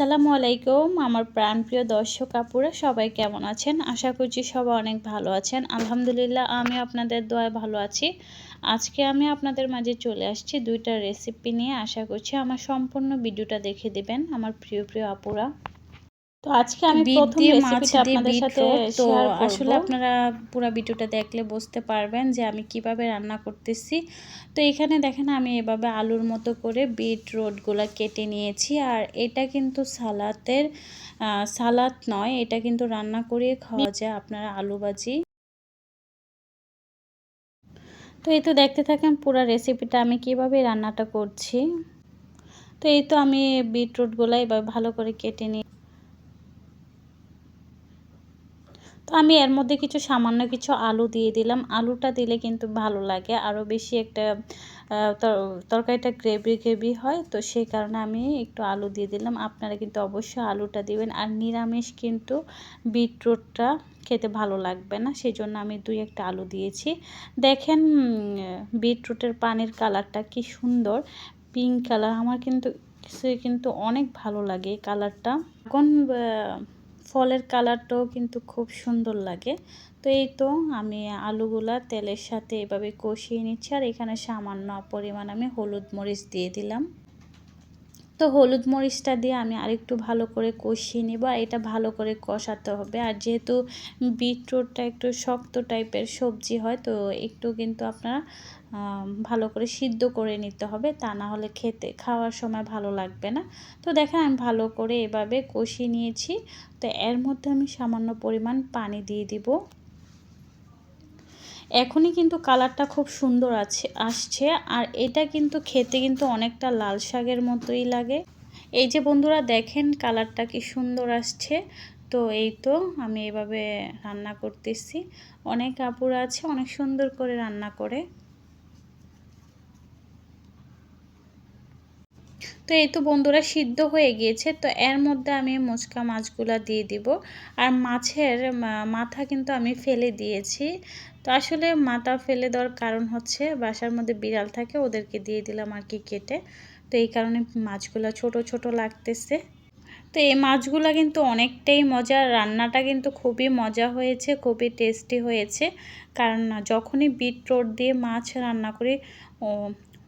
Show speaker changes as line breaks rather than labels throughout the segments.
আসসালামু আলাইকুম। আমার প্রাণপ্রিয় দর্শক আপুরা, সবাই কেমন আছেন? আশা করছি সবাই অনেক ভালো আছেন। আলহামদুলিল্লাহ, আমি আপনাদের দোয়ায় ভালো আছি। আজকে আমি আপনাদের মাঝে চলে আসছি দুইটা রেসিপি নিয়ে। আশা করছি আমার সম্পূর্ণ ভিডিওটা দেখে দেবেন, আমার প্রিয় প্রিয় আপুরা। তো আজকে আমি প্রথম রেসিপিটা আপনাদের সাথে তো আসলে আপনারা পুরো ভিডিওটা দেখলে বুঝতে পারবেন যে আমি কীভাবে রান্না করতেছি। তো এখানে দেখেন আমি এভাবে আলুর মতো করে বিট রোডগুলো কেটে নিয়েছি। আর এটা কিন্তু সালাতের সালাদ নয় এটা কিন্তু রান্না করে খাওয়া যায় আপনারা আলু ভাজি। তো এই তো দেখতে থাকেন পুরো রেসিপিটা আমি কীভাবে রান্নাটা করছি। তো এই তো আমি বিটরুটগুলো এবার ভালো করে কেটে নিই তো আমি এর মধ্যে কিছু সামান্য কিছু আলু দিয়ে দিলাম। আলুটা দিলে কিন্তু ভালো লাগে। আরও বেশি একটা তরকারিটা গ্রেভি গ্রেভি হয়। তো সেই কারণে আমি একটু আলু দিয়ে দিলাম। আপনারা কিন্তু অবশ্যই আলুটা দিবেন। আর নিরামিষ কিন্তু বিটরুটটা খেতে ভালো লাগবে না। সেই জন্য আমি দুই একটা আলু দিয়েছি। দেখেন বিটরুটের পানির কালারটা কি সুন্দর। Pink colour. আমার কিন্তু সে কিন্তু অনেক ভালো লাগে এই কালারটা। এখন ফলের কালারটাও কিন্তু খুব সুন্দর লাগে। তো এই তো আমি আলুগুলা তেলের সাথে এভাবে কষিয়ে নিচ্ছি আর এখানে সামান্য পরিমাণ আমি হলুদ মরিচ দিয়ে দিলাম। তো হলুদ মরিচটা দিয়ে আমি আরেকটু ভালো করে কষিয়ে নেব আর এটা ভালো করে কষাতে হবে। আর যেহেতু বিটরুটটা একটু শক্ত টাইপের সবজি হয়, তো একটু কিন্তু আপনারা ভালো করে সিদ্ধ করে নিতে হবে। তা না হলে খেতে, খাওয়ার সময় ভালো লাগবে না। তো দেখেন আমি ভালো করে এভাবে কষিয়ে নিয়েছি। তো এর মধ্যে আমি সামান্য পরিমাণ পানি দিয়ে দিব। এখনই কিন্তু কালারটা খুব সুন্দর আছে, আসছে। আর এটা কিন্তু খেতে কিন্তু অনেকটা লাল শাকের মতোই লাগে। এই যে বন্ধুরা, দেখেন কালারটা কি সুন্দর আসছে। তো এই তো আমি এভাবে রান্না করতেছি। অনেক কাপড় আছে, অনেক সুন্দর করে রান্না করে। তো এই তো বন্ধুরা, সিদ্ধ হয়ে গিয়েছে। তো এর মধ্যে আমি মুচকা মাছগুলো দিয়ে দিব। আর মাছের মাথা কিন্তু আমি ফেলে দিয়েছি। তো আসলে মাথা ফেলে দেওয়ার কারণ হচ্ছে বাসার মধ্যে বিড়াল থাকে, ওদেরকে দিয়ে দিলাম আর কি কেটে। তো এই কারণে মাছগুলো ছোট ছোট লাগতেছে। তো এই মাছগুলো কিন্তু অনেকটাই মজা, রান্নাটা কিন্তু খুবই মজা হয়েছে, খুবই টেস্টি হয়েছে। কারণ যখনই বিট রোড দিয়ে মাছ রান্না করি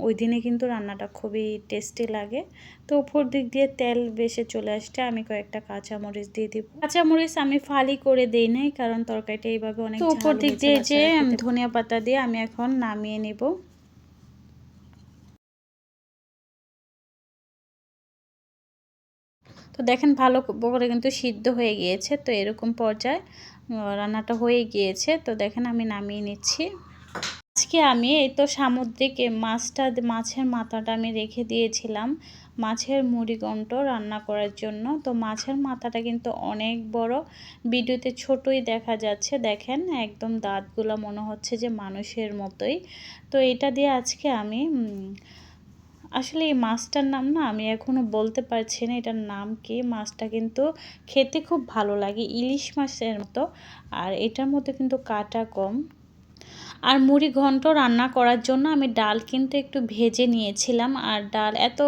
ওই দিনে কিন্তু রান্নাটা খুবই টেস্টি লাগে। তো উপর দিক দিয়ে তেল বেশে চলে আসছে আমি কয়েকটা কাঁচামরিচ দিয়ে দিব। কাঁচামরিচ আমি ফালি করে দেই নাই কারণ তরকারিটা এইভাবে অনেক উপর দিক দিয়ে যে ধনিয়া পাতা দিয়ে আমি এখন নামিয়ে নেব। তো দেখেন ভালো করে কিন্তু সিদ্ধ হয়ে গিয়েছে তো এরকম পর্যায়ে রান্নাটা হয়ে গিয়েছে। তো দেখেন আমি নামিয়ে নিচ্ছি। আজকে আমি এই তো সামুদ্রিক মাছটা, মাছের মাথাটা আমি রেখে দিয়েছিলাম। মাছের মুড়িগণ্ড রান্না করার জন্য। তো মাছের মাথাটা কিন্তু অনেক বড়। ভিডিওতে ছোটই দেখা যাচ্ছে। দেখেন একদম দাঁতগুলো মনে হচ্ছে যে মানুষের মতোই। তো এটা দিয়ে আজকে আমি আসলে এই মাছটার নাম না আমি এখনও বলতে পারছি না এটার নাম কি। মাছটা কিন্তু খেতে খুব ভালো লাগে। ইলিশ মাছের মতো। আর এটার মধ্যে কিন্তু কাটা কম আর মুড়ি ঘন্ট রান্না করার জন্য আমি ডাল কিন্তু একটু ভেজে নিয়েছিলাম। আর ডাল এত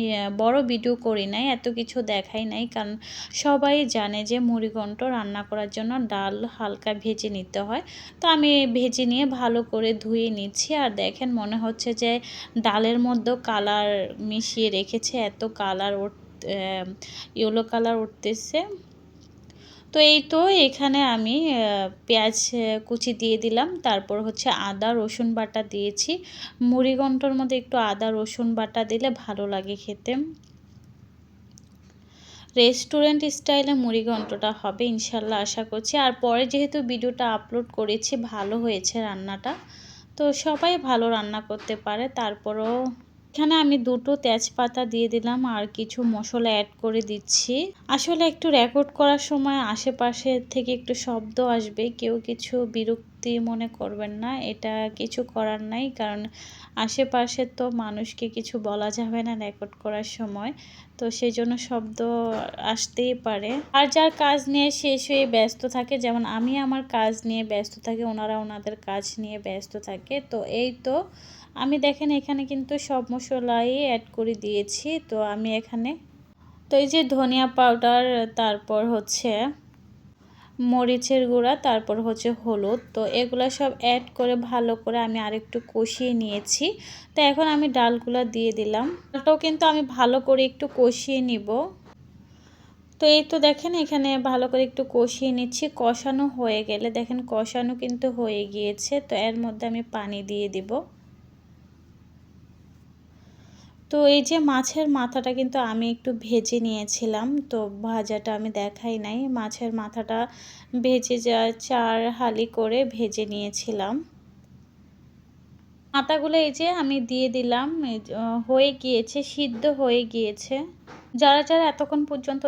ইয়ে, বড় ভিডিও করি নাই এত কিছু দেখাই নাই। কারণ সবাই জানে যে মুড়ি ঘন্ট রান্না করার জন্য ডাল হালকা ভেজে নিতে হয়। তো আমি ভেজে নিয়ে ভালো করে ধুয়ে নিচ্ছি। আর দেখেন মনে হচ্ছে যে ডালের মধ্যেও কালার মিশিয়ে রেখেছে। এত কালার ইয়েলো কালার উঠতেছে। তো এই তো এখানে আমি পেঁয়াজ কুচি দিয়ে দিলাম। তারপর হচ্ছে আদা, রসুন বাটা দিয়েছি। মুড়িঘণ্টর মধ্যে একটু আদা, রসুন বাটা দিলে ভালো লাগে খেতে। রেস্টুরেন্ট স্টাইলে মুড়িঘণ্টটা হবে, ইনশাল্লাহ আশা করছি। আর পরে যেহেতু ভিডিওটা আপলোড করেছি, ভালো হয়েছে রান্নাটা। তো সবাই ভালো রান্না করতে পারে, তারপরও এখানে আমি দুটো তেজপাতা দিয়ে দিলাম আর কিছু মশলা অ্যাড করে দিচ্ছি। আসলে একটু রেকর্ড করার সময় আশেপাশে থেকে একটু শব্দ আসবে, কেউ কিছু বিরক্তি মনে করবেন না, এটা কিছু করার নাই, কারণ আশেপাশে তো মানুষকে কিছু বলা যাবে না রেকর্ড করার সময়, তো সেই জন্য শব্দ আসতেই পারে। আর যার কাজ নিয়ে শেষ হয়ে ব্যস্ত থাকে, যেমন আমি আমার কাজ নিয়ে ব্যস্ত থাকি, ওনারা ওনাদের কাজ নিয়ে ব্যস্ত থাকে, তো এই তো আমি দেখেন এখানে কিন্তু সব মশলাই অ্যাড করে দিয়েছি, তো আমি এখানে, তো এই যে ধনিয়া পাউডার তারপর হচ্ছে মরিচের গুঁড়া, তারপর হচ্ছে হলুদ, তো এগুলো সব অ্যাড করে ভালো করে আমি আরেকটু কষিয়ে নিয়েছি। তো এখন আমি ডালগুলো দিয়ে দিলাম। ডালটাও কিন্তু আমি ভালো করে একটু কষিয়ে নিব। তো এই তো দেখেন এখানে ভালো করে একটু কষিয়ে নিচ্ছি, কষানো হয়ে গেলে দেখেন কষানো কিন্তু হয়ে গিয়েছে, তো এর মধ্যে আমি পানি দিয়ে দিব। তো এই যে মাছের মাথাটা কিন্তু আমি একটু ভেজে নিয়েছিলাম, তো ভাজাটা আমি দেখাই নাই। মাছের মাথাটা ভেজে যা, চার হালি করে ভেজে নিয়েছিলাম। মাথাগুলো এই যে আমি দিয়ে দিলাম হয়ে গিয়েছে, সিদ্ধ হয়ে গিয়েছে। যারা যারা এতক্ষণ পর্যন্ত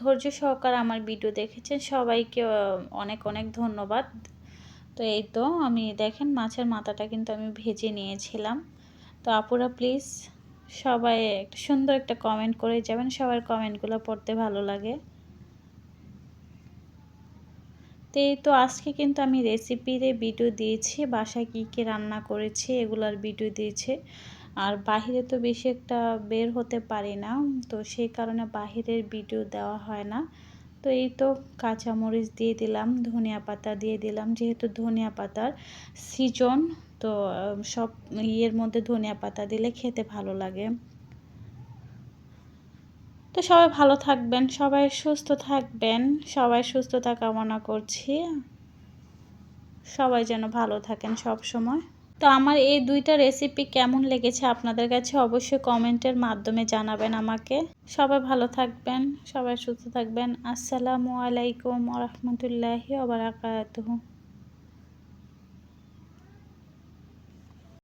ধৈর্য সহকারে আমার ভিডিও দেখেছেন, সবাইকে অনেক অনেক ধন্যবাদ। তো এই তো আমি দেখেন মাছের মাথাটা কিন্তু আমি ভেজে নিয়েছিলাম। তো আপুরা প্লিজ সবাই একটা সুন্দর একটা কমেন্ট করে যাবেন। সবার কমেন্টগুলো পড়তে ভালো লাগে। তো এই তো আজকে কিন্তু আমি রেসিপির ভিডিও দিয়েছি, বাসায় কী কী রান্না করেছি এগুলার ভিডিও দিয়েছে। আর বাহিরে তো বেশি একটা বের হতে পারি না, তো সেই কারণে বাহিরের ভিডিও দেওয়া হয় না। তো এই তো কাঁচামরিচ দিয়ে দিলাম, ধনিয়া পাতা দিয়ে দিলাম, যেহেতু ধনিয়া পাতার সিজন তো সব ইয়ের মধ্যে ধনিয়া পাতা দিলে খেতে ভালো লাগে। তো সবাই ভালো থাকবেন, সবাই সুস্থ থাকবেন, সবাই সুস্থতা কামনা করছি। সবাই যেন ভালো থাকেন সব সময়। তো আমার এই দুইটা রেসিপি কেমন লেগেছে আপনাদের কাছে অবশ্যই কমেন্টের মাধ্যমে জানাবেন আমাকে। সবাই ভালো থাকবেন, সবাই সুস্থ থাকবেন। আসসালামু আলাইকুম রহমতুল্লাহি ওবরাকাতুহু